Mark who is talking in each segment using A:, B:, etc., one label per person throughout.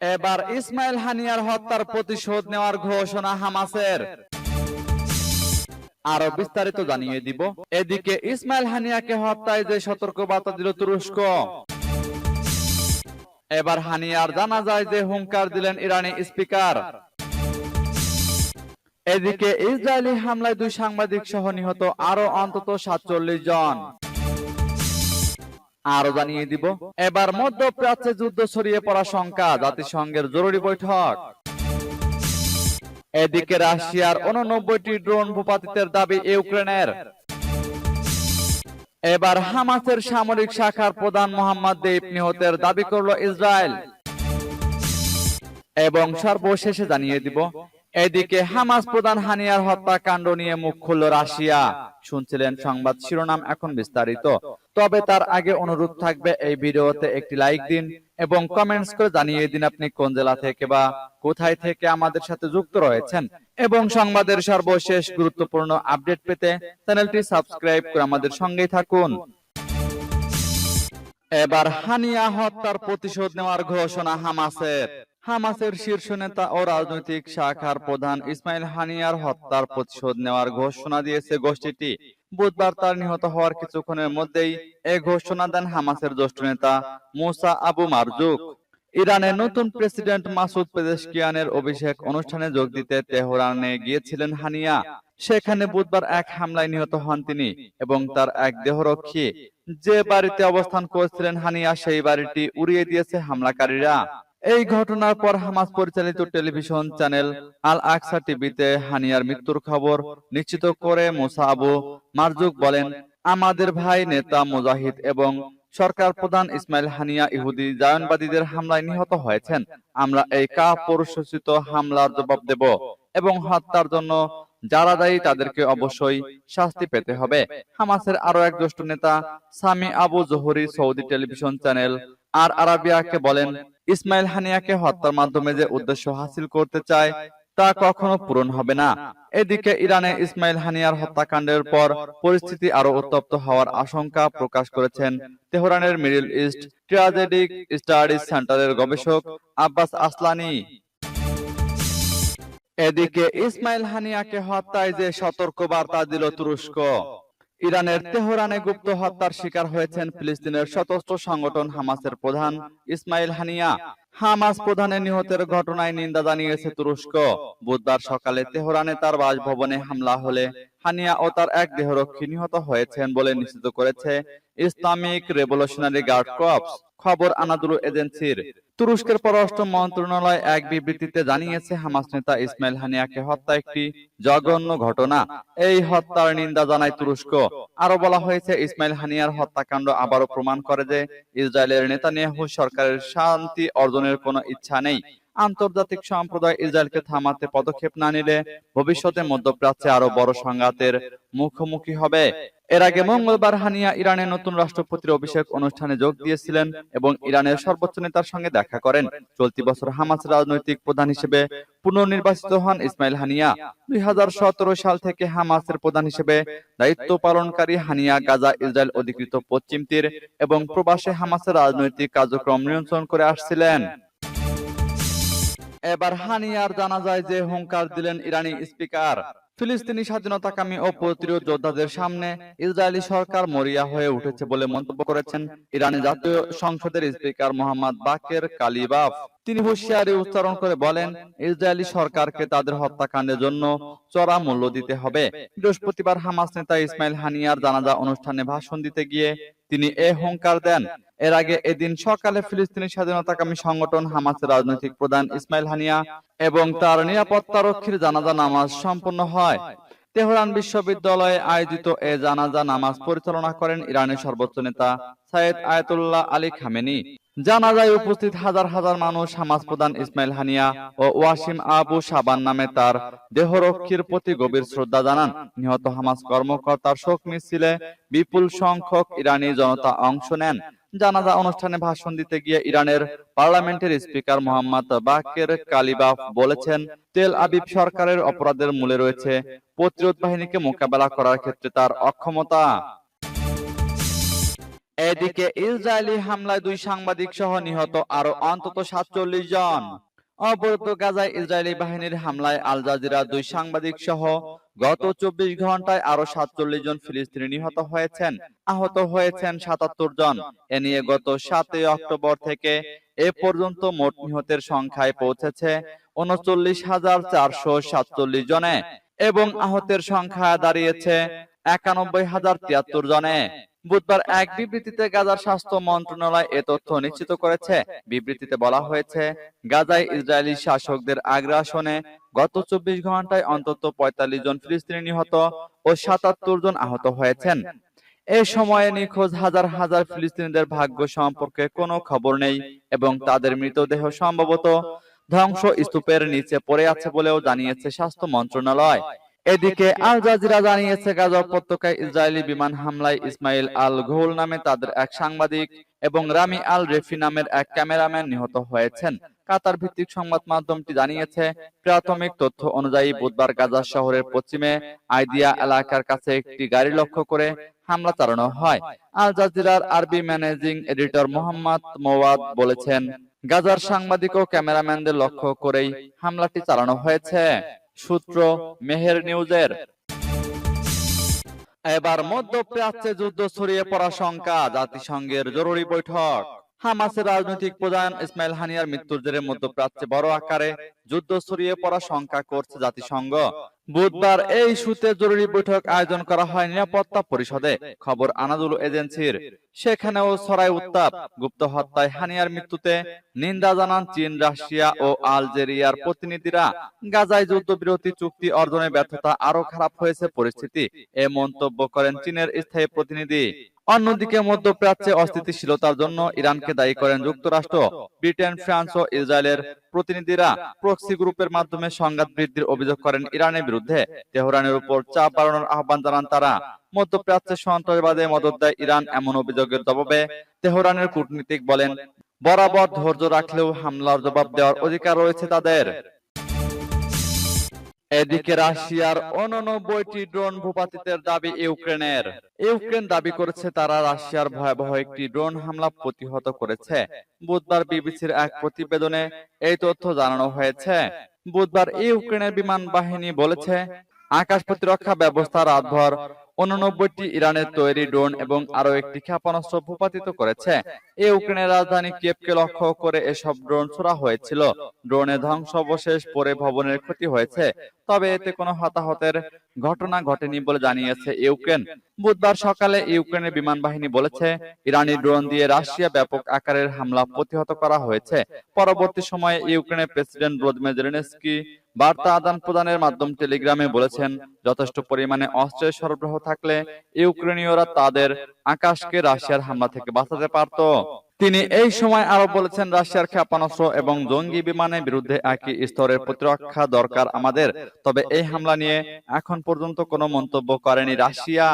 A: এবার ইসমাইল হানিয়ার হত্যার প্রতিশোধ নেওয়ার ঘোষণা হামাসের। আরও বিস্তারিত জানিয়ে দিব। এদিকে ইসমাইল হানিয়াকে হত্যায় যে সতর্কবার্তা দিল তুরস্ক। এবার হানিয়ার জানা যায় যে হুঙ্কার দিলেন ইরানি স্পিকার। এদিকে ইসরায়েলি হামলায় দুই সাংবাদিক সহ নিহত আরও অন্তত সাতচল্লিশ জন। আরও জানিয়ে দিব, এবার মধ্যপ্রাচ্যে যুদ্ধ ছড়িয়ে পড়া শঙ্কা জাতিসংঘের জরুরি বৈঠক। এদিকে রাশিয়ার উননব্বইটি ড্রোন ভূপাতিতের দাবি ইউক্রেনের। এবার হামাসের সামরিক শাখার প্রধান মোহাম্মদ দেব নিহতের দাবি করল ইসরায়েল। এবং সর্বশেষে জানিয়ে দিব এদিকে হামাস প্রধান হানিয়ার হত্যাকাণ্ড নিয়ে মুখ খুলল রাশিয়া। শুনছিলেন সংবাদ শিরোনাম এখন বিস্তারিত। তবে তার আগে অনুরোধ থাকবে এই ভিডিওতে একটি লাইক দিন এবং কমেন্টস করে জানিয়ে দিন আপনি কোন জেলা থেকে বা কোথায় থেকে আমাদের সাথে যুক্ত রয়েছেন এবং সংবাদের সর্বশেষ গুরুত্বপূর্ণ আপডেট পেতে চ্যানেলটি সাবস্ক্রাইব করে আমাদের সঙ্গেই থাকুন। এবার হানিয়া হত্যার প্রতিশোধ নেওয়ার ঘোষণা হামাসের হামাসের শীর্ষ নেতা ও রাজনৈতিক শাখার প্রধান ইসমাইল হানিয়ার হত্যার প্রতিশোধ নেওয়ার ঘোষণা দিয়েছে গোষ্ঠীটি। বুধবার তার নিহত হওয়ার কিছুক্ষণের মধ্যেই এ ঘোষণা দেন হামাসের জ্যেষ্ঠ নেতা মুসা আবু মারজুক। ইরানের নতুন প্রেসিডেন্ট মাসুদ পেজেশকিয়ানের অভিষেক অনুষ্ঠানে যোগ দিতে তেহরানে গিয়েছিলেন হানিয়া। সেখানে বুধবার এক হামলায় নিহত হন তিনি এবং তার এক দেহরক্ষী যে বাড়িতে অবস্থান করছিলেন হানিয়া সেই বাড়িটি উড়িয়ে দিয়েছে হামলাকারীরা এই ঘটনার পর হামাস পরিচালিত টেলিভিশন চ্যানেল আল আকসা টিভিতে হানিয়ার মৃত্যুর খবর নিশ্চিত করে মোসা আবু মারজুক বলেন, আমাদের ভাই নেতা মুজাহিদ এবং সরকার প্রধান ইসমাইল হানিয়া ইহুদি জায়নবাদীদের হামলায় নিহত হয়েছেন। আমরা এই কা হামলার জবাব দেব এবং হত্যার জন্য যারা দায়ী তাদেরকে অবশ্যই শাস্তি পেতে হবে। হামাসের আরও এক জ্যেষ্ঠ নেতা Sami Abu Zuhri Saudi television channel আর আরাবিয়াকে বলেন ইসমাইল হানিয়াকে হত্যার মাধ্যমে যে উদ্দেশ্য হাসিল করতে চায়, তা কখনো পূরণ হবে না। এদিকে ইরানে ইসমাইল হানিয়ার হত্যাকাণ্ডের পর পরিস্থিতি আরও উত্তপ্ত হওয়ার আশঙ্কা প্রকাশ করেছেন তেহরানের মিডল ইস্ট ট্রাজেডিক স্টাডিজ সেন্টারের গবেষক আব্বাস আসলানি। এদিকে ইসমাইল হানিয়াকে হত্যায় যে সতর্ক বার্তা দিল তুরস্ক ইরানের তেহরানে গুপ্ত হত্যার শিকার হয়েছেন ফিলিস্তিনের সশস্ত্র সংগঠন হামাসের প্রধান ইসমাইল হানিয়া। হামাস প্রধানের নিহতের ঘটনায় নিন্দা জানিয়েছে তুরস্ক। বুধবার সকালে তেহরানে তার বাসভবনে হামলা হলে হানিয়া ও তার এক দেহরক্ষী নিহত হয়েছেন বলে নিশ্চিত করেছে ইসলামিক রেভলিউশনারি গার্ড কর্পস, খবর আনাদুলু এজেন্সির। তুরস্কের পররাষ্ট্র মন্ত্রণালয় এক বিবৃতিতে জানিয়েছে, হামাস নেতা ইসমাইল হানিয়াকে হত্যা একটি জঘন্য ঘটনা। এই হত্যার নিন্দা জানায় তুরস্ক। আরও বলা হয়েছে, ইসমাইল হানিয়ার হত্যাকাণ্ড আবারও প্রমাণ করে যে ইসরায়েলের নেতানিয়াহু সরকারের শান্তি অর্জনের কোনো ইচ্ছা নেই। আন্তর্জাতিক সম্প্রদায় ইসরায়েলকে থামাতে পদক্ষেপ না নিলে ভবিষ্যতে মধ্যপ্রাচ্যে আরও বড় সংঘাতের মুখোমুখি হবে। এর আগে মঙ্গলবার হানিয়া, ইরানের নতুন রাষ্ট্রপতির অভিষেক অনুষ্ঠানে যোগ দিয়েছিলেন এবং ইরানের সর্বোচ্চ নেতার সঙ্গে দেখা করেন। চলতি বছর হামাস রাজনৈতিক প্রধান হিসেবে পুনর্নির্বাচিত হন ইসমাইল হানিয়া। দুই সাল থেকে হামাসের প্রধান হিসেবে দায়িত্ব পালনকারী হানিয়া গাজা ইসরায়েল অধিকৃত পশ্চিম তীর এবং প্রবাসে হামাসের রাজনৈতিক কার্যক্রম নিয়ন্ত্রণ করে আসছিলেন। এবার হানিয়ার জানা যায় যে হুঙ্কার দিলেন ইরানি স্পিকার। ফিলিস্তিনি স্বাধীনতাকামী ও প্রতিরোধ যোদ্ধাদের সামনে ইসরায়েলি সরকার মরিয়া হয়ে উঠেছে বলে মন্তব্য করেছেন ইরানি জাতীয় সংসদের স্পিকার মোহাম্মদ বাকের কালিবাফ। তিনি হুঁশিয়ারি উচ্চারণ করে বলেন, ইসরায়েলি সরকারকে তাদের হত্যাকাণ্ডের জন্য চড়া মূল্য দিতে হবে। বৃহস্পতিবার হামাস নেতা ইসমাইল হানিয়ার জানাজা অনুষ্ঠানে ভাষণ দিতে গিয়ে তিনি এ হুঙ্কার দেন। এর আগে এদিন সকালে ফিলিস্তিনি স্বাধীনতাকামী সংগঠন হামাসের রাজনৈতিক প্রধান ইসমাইল হানিয়া এবং তার নিরাপত্তা রক্ষীর জানাজা নামাজ সম্পন্ন হয়। তেহরান বিশ্ববিদ্যালয়ে আয়োজিত এ জানাজা নামাজ পরিচালনা করেন ইরানের সর্বোচ্চ নেতা সাইদ আয়াতুল্লাহ আলী খামেনি। জানাজায় উপস্থিত হাজার হাজার মানুষ হামাস প্রধান ইসমাইল হানিয়া ও ওয়াসিম আবু সাবান নামে তার দেহরক্ষীর প্রতি গভীর শ্রদ্ধা জানান। নিহত হামাস কর্মকর্তার শোক মিছিলে বিপুল সংখ্যক ইরানি জনতা অংশ নেন। জানাজা অনুষ্ঠানে ভাষণ দিতে গিয়ে ইরানের পার্লামেন্টের স্পিকার মোহাম্মদ বাকের কালিবাফ বলেছেন, তেল আবিব সরকারের অপরাধের মূলে রয়েছে প্রতিরোধ বাহিনীকে মোকাবেলা করার ক্ষেত্রে তার অক্ষমতা। এদিকে ইসরায়েলি হামলায় দুই সাংবাদিক সহ নিহত আরও অন্তত সাতচল্লিশ জন। অবরুদ্ধ গাজায় ইসরায়েলি বাহিনীর হামলায় আল জাজিরা দুই সাংবাদিক সহ গত চব্বিশ ঘন্টায় আরও সাতচল্লিশ জন ফিলিস্তিনি নিহত হয়েছেন, আহত হয়েছেন সাতাত্তর জন। এ নিয়ে গত সাতই অক্টোবর থেকে এ পর্যন্ত মোট নিহতের সংখ্যায় পৌঁছেছে উনচল্লিশ হাজার চারশো সাতচল্লিশ জনে এবং আহতের সংখ্যা দাঁড়িয়েছে একানব্বই হাজার তিয়াত্তর জনে। বুধবার এক বিবৃতিতে গাজার স্বাস্থ্য মন্ত্রণালয় এ তথ্য নিশ্চিত করেছে। বিবৃতিতে বলা হয়েছে গাজায় ইসরায়েলি শাসকদের আগ্রাসনে গত চব্বিশ ঘন্টায় অন্তত পঁয়তাল্লিশ জন ফিলিস্তিনি নিহত ও সাতাত্তর জন আহত হয়েছেন। এই সময়ে নিখোঁজ হাজার হাজার ফিলিস্তিনিদের ভাগ্য সম্পর্কে কোনো খবর নেই এবং তাদের মৃতদেহ সম্ভবত ধ্বংস স্তূপের নিচে পড়ে আছে বলেও জানিয়েছে স্বাস্থ্য মন্ত্রণালয়। এদিকে আল জাজিরা জানিয়েছে গাজা উপত্যকায় ইসরায়েলি বিমান হামলায় ইসমাইল আল ঘোল নামে তাদের এক সাংবাদিক এবং রামি আল রেফি নামের এক ক্যামেরাম্যান নিহত হয়েছেন। কাতার ভিত্তিক সংবাদ মাধ্যমটি জানিয়েছে প্রাথমিক তথ্য অনুযায়ী বুধবার গাজা শহরের পশ্চিমে আইদিয়া এলাকার কাছে একটি গাড়ি লক্ষ্য করে হামলা চালানো হয়। আল জাজিরার আরবি ম্যানেজিং এডিটর মোহাম্মদ মোয়াদ বলেছেন গাজার সাংবাদিক ও ক্যামেরাম্যানদের লক্ষ্য করেই হামলাটি চালানো হয়েছে সূত্র মেহের নিউজের। এবার মধ্যপ্রাচ্যে যুদ্ধ ছড়িয়ে পড়া শঙ্কা, জাতিসংঘের জরুরি বৈঠক। হামাসের রাজনৈতিক প্রধান ইসমাইল হানিয়ার মৃত্যুর জেরে মধ্যপ্রাচ্যে বড় আকারে যুদ্ধ ছড়িয়ে পড়া শঙ্কা করছে জাতিসংঘ। বুধবার এই ইস্যুতে জরুরি বৈঠক আয়োজন করা হয় নিরাপত্তা পরিষদে। খবর আনাদুল এজেন্সির। সেখানেও ছড়ায় উত্তাপ। গুপ্ত হত্যায় হানিয়ার মৃত্যুতে নিন্দা জানান চীন, রাশিয়া ও আলজেরিয়ার প্রতিনিধিরা। গাজায় যুদ্ধবিরতি চুক্তি অর্জনে ব্যর্থতা আরও খারাপ হয়েছে পরিস্থিতি। এ মন্তব্য করেন চীনের স্থায়ী প্রতিনিধি অন্যদিকে মধ্যপ্রাচ্যে অস্থিতিশীলতার জন্য ইরানকে দায়ী করেন যুক্তরাষ্ট্র, ব্রিটেন, ফ্রান্স ও ইসরায়েলের প্রতিনিধিরা প্রক্সি গ্রুপের মাধ্যমে সংঘাত বৃদ্ধির অভিযোগ করেন ইরানের বিরুদ্ধে। তেহরানের উপর চাপ বাড়ানোর আহ্বান জানান তারা। মধ্যপ্রাচ্যে সন্ত্রাসবাদে মদত দেয় ইরান এমন অভিযোগের জবাবে তেহরানের কূটনীতিক বলেন, বরাবর ধৈর্য রাখলেও হামলার জবাব দেওয়ার অধিকার রয়েছে তাদের। এদিকে রাশিয়ার অননব্বইটি ড্রোন ভূপাতিতের দাবি ইউক্রেনের। ইউক্রেন দাবি করেছে তারা রাশিয়ার ভয়াবহ একটি ড্রোন হামলা প্রতিহত করেছে। বুধবার বিবিসির এক প্রতিবেদনে এই তথ্য জানানো হয়েছে। বুধবার ইউক্রেনের বিমান বাহিনী বলেছে আকাশ প্রতিরক্ষা ব্যবস্থা রাতভর উননব্বইটি ইরানের তৈরি ড্রোন এবং আরও একটি ক্ষেপণাস্ত্র ভূপাতিত করেছে। এ ইউক্রেনের রাজধানী কিয়েভকে লক্ষ্য করে এসব ড্রোন ছোড়া হয়েছিল। ড্রোনে ধ্বংসাবশেষ পরে ভবনের ক্ষতি হয়েছে, তবে এতে কোনো হতাহতের ঘটনা ঘটেনি বলে জানিয়েছে ইউক্রেন। বুধবার সকালে ইউক্রেনের বিমান বাহিনী বলেছে ইরানি ড্রোন দিয়ে রাশিয়া ব্যাপক আকারের হামলা প্রতিহত করা হয়েছে। পরবর্তী সময়ে ইউক্রেনের প্রেসিডেন্ট ভ্লাদিমির জেলেনস্কি বার্তা আদান প্রদানের মাধ্যম টেলিগ্রামে বলেছেন যথেষ্ট পরিমাণে অস্ত্রের সরবরাহ থাকলে ইউক্রেনীয়রা তাদের আকাশকে রাশিয়ার হামলা থেকে বাঁচাতে পারত। তিনি এই সময় আরও বলেছেন, রাশিয়ার ক্ষেপণাস্ত্র এবং জঙ্গি বিমানের বিরুদ্ধে একই স্তরের প্রতিরক্ষা দরকার আমাদের। তবে এই হামলা নিয়ে এখন পর্যন্ত কোনো মন্তব্য করেনি রাশিয়া।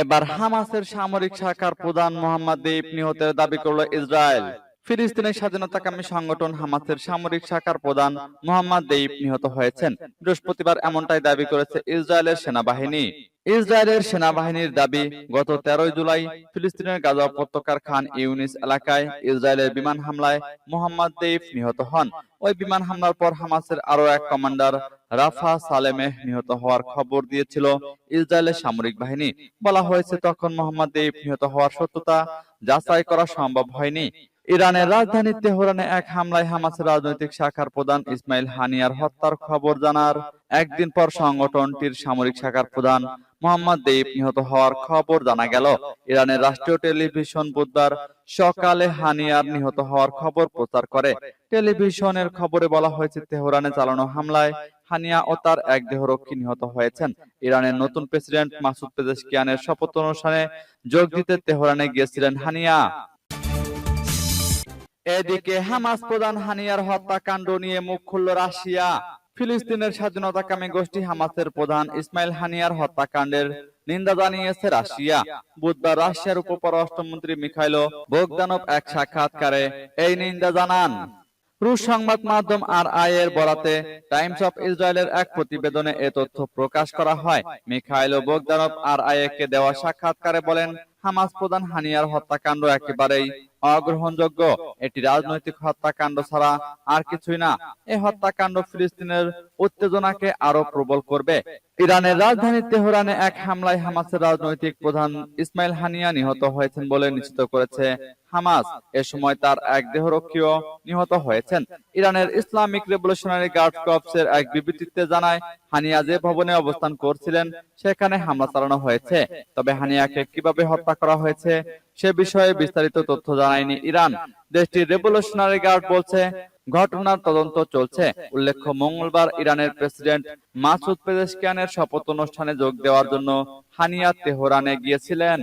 A: এবার হামাসের সামরিক শাখার প্রধান মোহাম্মদ দেব নিহতের দাবি করল ইসরায়েল। ফিলিস্তিনের স্বাধীনতাকামী সংগঠন হামাসের সামরিক শাখার প্রধান মোহাম্মদ দেইব নিহত হয়েছেন। বৃহস্পতিবার এমনটাই দাবি করেছে ইসরায়েলের সেনাবাহিনী। ইসরায়েলের সেনাবাহিনীর দাবি, গত তেরোই জুলাই ফিলিস্তিনের গাজা উপত্যকার খান ইউনিস এলাকায় ইসরায়েলের বিমান হামলায় মোহাম্মদ দেইব নিহত হন। ওই বিমান হামলার পর হামাসের আরও এক কমান্ডার রাফা সালেমেহ নিহত হওয়ার খবর দিয়েছিল ইসরায়েলের সামরিক বাহিনী। বলা হয়েছে, তখন মোহাম্মদ দেইব নিহত হওয়ার সত্যতা যাচাই করা সম্ভব হয়নি। ইরানের রাজধানী তেহরানে এক হামলায় হামাসের রাজনৈতিক শাখার প্রধান ইসমাইল হানিয়ার হত্যার খবর জানার একদিন পর সংগঠনটির সামরিক শাখার প্রধান মোহাম্মদ দেইব নিহত হওয়ার খবর জানা গেল। ইরানের রাষ্ট্রীয় টেলিভিশন বুধবার সকালে হানিয়ার নিহত হওয়ার খবর প্রচার করে। টেলিভিশনের খবরে বলা হয়েছে, তেহরানে চালানো হামলায় হানিয়া ও তার এক দেহরক্ষী নিহত হয়েছেন। ইরানের নতুন প্রেসিডেন্ট মাসুদ পেজেশকিয়ানের শপথ অনুষ্ঠানে যোগ দিতে তেহরানে গিয়েছিলেন হানিয়া। এদিকে হামাস প্রধান হানিয়ার হত্যাকাণ্ড নিয়ে মুখ খুলল রাশিয়া। ফিলিস্তিনের স্বাধীনতাকামী গোষ্ঠী হামাসের প্রধান ইসমাইল হানিয়ার হত্যাকাণ্ডের নিন্দা জানিয়েছে রাশিয়া। বুধবার রাশিয়ার উপপররাষ্ট্রমন্ত্রী মিখাইলো বোগদানভ এক সাক্ষাৎকারে এই নিন্দা জানান। রুশ সংবাদ মাধ্যম আর আই এর বরাতে টাইমস অফ ইসরায়েলের এক প্রতিবেদনে এ তথ্য প্রকাশ করা হয়। মিখাইলো বোগদানভ আর কে দেওয়া সাক্ষাৎকারে বলেন, হামাস প্রধান হানিয়ার হত্যাকাণ্ড একেবারেই অগ্রহণযোগ্য। এটি রাজনৈতিক হত্যাকাণ্ড ছাড়া আর কিছুই না। এই হত্যাকাণ্ড ফিলিস্তিনের উত্তেজনাকে আরও প্রবল করবে। ইরানের রাজধানী তেহরানে এক হামলায় হামাসের রাজনৈতিক প্রধান ইসমাইল হানিয়া নিহত হয়েছেন বলে নিশ্চিত করেছে হামাস এ সময় তার এক দেহরক্ষীও নিহত হয়েছেন। ইরানের ইসলামিক রেভলিউশনারি গার্ড কর্পসের এক বিবৃতিতে জানায়, হানিয়া যে ভবনে অবস্থান করছিলেন, সেখানে হামলা চালানো হয়েছে। তবে হানিয়াকে কীভাবে হত্যা করা হয়েছে, সে বিষয়ে বিস্তারিত তথ্য জানায়নি ইরান। দেশটির রেভলিউশনারি গার্ড বলছে, ঘটনার তদন্ত চলছে। উল্লেখ্য, মঙ্গলবার ইরানের প্রেসিডেন্ট মাসুদ পেজেশকিয়ানের শপথ অনুষ্ঠানে যোগ দেওয়ার জন্য হানিয়া তেহরানে গিয়েছিলেন।